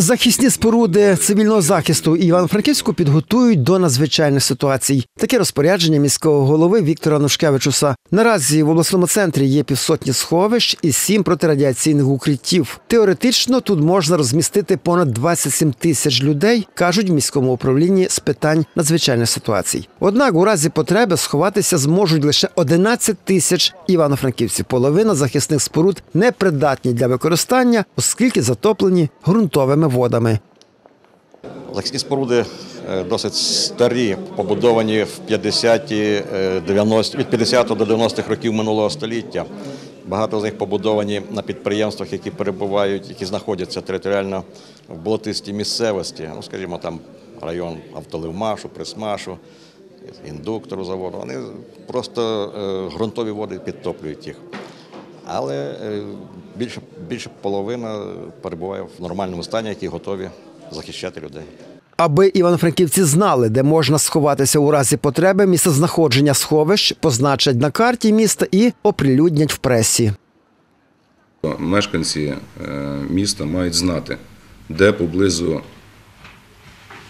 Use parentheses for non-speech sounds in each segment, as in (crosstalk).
Захисні споруди цивільного захисту Івано-Франківську підготують до надзвичайних ситуацій. Таке розпорядження міського голови Віктора Нушкевичуса. Наразі в обласному центрі є півсотні сховищ і сім протирадіаційних укриттів. Теоретично тут можна розмістити понад 27 тисяч людей, кажуть в міському управлінні з питань надзвичайних ситуацій. Однак, у разі потреби сховатися зможуть лише 11 тисяч івано-франківців. Половина захисних споруд непридатні для використання, оскільки затоплені ґрунтовими водами. Захисні споруди е, досить старі, побудовані в 50-ті, е, 90, від 50 до 90-х років минулого століття. Багато з них побудовані на підприємствах, які перебувають, які знаходяться територіально в болотистій місцевості. Ну, скажімо, там район автоливмашу, присмашу, індуктору заводу. Вони просто е, ґрунтові води підтоплюють їх. Але е, більше, більше половина перебуває в нормальному стані, які готові захищати людей. Аби івано-франківці знали, де можна сховатися у разі потреби, місцезнаходження сховищ позначать на карті міста і оприлюднять в пресі. Мешканці е, міста мають знати, де поблизу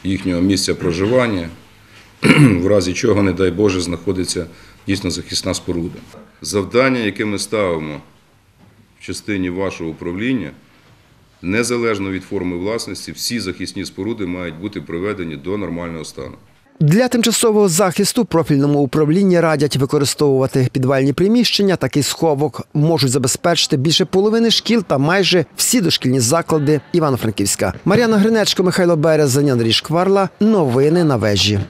їхнього місця проживання, (clears throat) в разі чого, не дай Боже, знаходиться дійсно захисна споруда. Завдання, яке ми ставимо частині вашого управління, незалежно від форми власності, всі захисні споруди мають бути приведені до нормального стану. Для тимчасового захисту профільному управлінні радять використовувати підвальні приміщення. Такий сховок можуть забезпечити більше половини шкіл та майже всі дошкільні заклади Івано-Франківська. Мар'яна Гринечко, Михайло Березень, Андрій Шкварла. Новини на вежі.